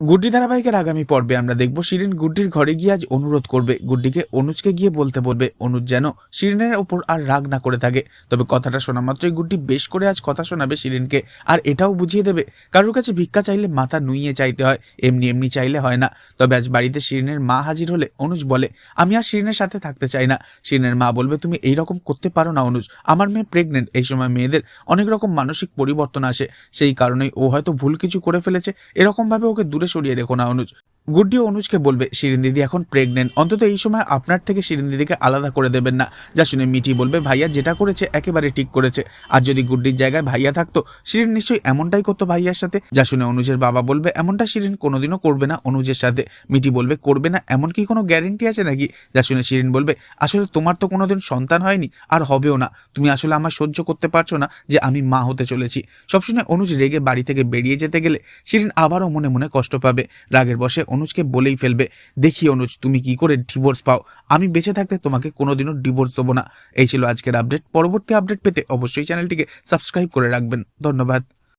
গুড্ডি ধারাবাহিকের আগামী পর্বে আমরা দেখব শিরিন গুড্ডির ঘরে গিয়ে আজ অনুরোধ করবে। গুড্ডিকে অনুজকে গিয়ে বলতে বলবে, অনুজ যেন শিরিনের ওপর আর রাগ না করে থাকে। তবে কথাটা শোনা মাত্রই গুড্ডি বেশ করে আজ কথা শোনাবে শিরিনকে, আর এটাও বুঝিয়ে দেবে, কারোর কাছে ভিক্ষা চাইলে মাথা নুইয়ে চাইতে হয়, এমনি এমনি চাইলে হয় না। তবে আজ বাড়িতে শিরিনের মা হাজির হলে অনুজ বলে, আমি আর শিরিনের সাথে থাকতে চাই না। শিরিনের মা বলবে, তুমি এই রকম করতে পারো না অনুজ, আমার মেয়ে প্রেগনেন্ট এই সময় মেয়েদের অনেক রকম মানসিক পরিবর্তন আসে। সেই কারণেই ও হয়তো ভুল কিছু করে ফেলেছে, এরকমভাবে ওকে দূরে সরিয়ে রেখো না অনুজ। গুড্ডি অনুজকে বলবে, শিরিন দিদি এখন প্রেগনেন্ট অন্তত এই সময় আপনার থেকে শিরিন দিদিকে আলাদা করে দেবেন না। যা শুনে মিটি বলবে, ভাইয়া যেটা করেছে একেবারে ঠিক করেছে। আর যদি গুড্ডির জায়গায় ভাইয়া থাকতো, শিরিন নিশ্চয়ই এমনটাই করতো ভাইয়ার সাথে। যা শুনে অনুজের বাবা বলবে, এমনটা শিরিন কোনোদিনও করবে না অনুজের সাথে। মিটি বলবে, করবে না? এমন কি কোনো গ্যারেন্টি আছে নাকি? যা শুনে শিরিন বলবে, আসলে তোমার তো কোনোদিন সন্তান হয়নি, আর হবেও না। তুমি আসলে আমার সহ্য করতে পারছ না যে আমি মা হতে চলেছি। সব শুনে অনুজ রেগে বাড়ি থেকে বেরিয়ে যেতে গেলে শিরিন আবারও মনে মনে কষ্ট পাবে। রাগের বসে অনুজকে বলেই ফেলবে, দেখি অনুজ, তুমি কি করে ডিভোর্স পাও? আমি বেঁচে থাকতে তোমাকে কোনোদিনও ডিভোর্স দেবো না। এই ছিল আজকের আপডেট পরবর্তী আপডেট পেতে অবশ্যই চ্যানেলটিকে সাবস্ক্রাইব করে রাখবেন। ধন্যবাদ।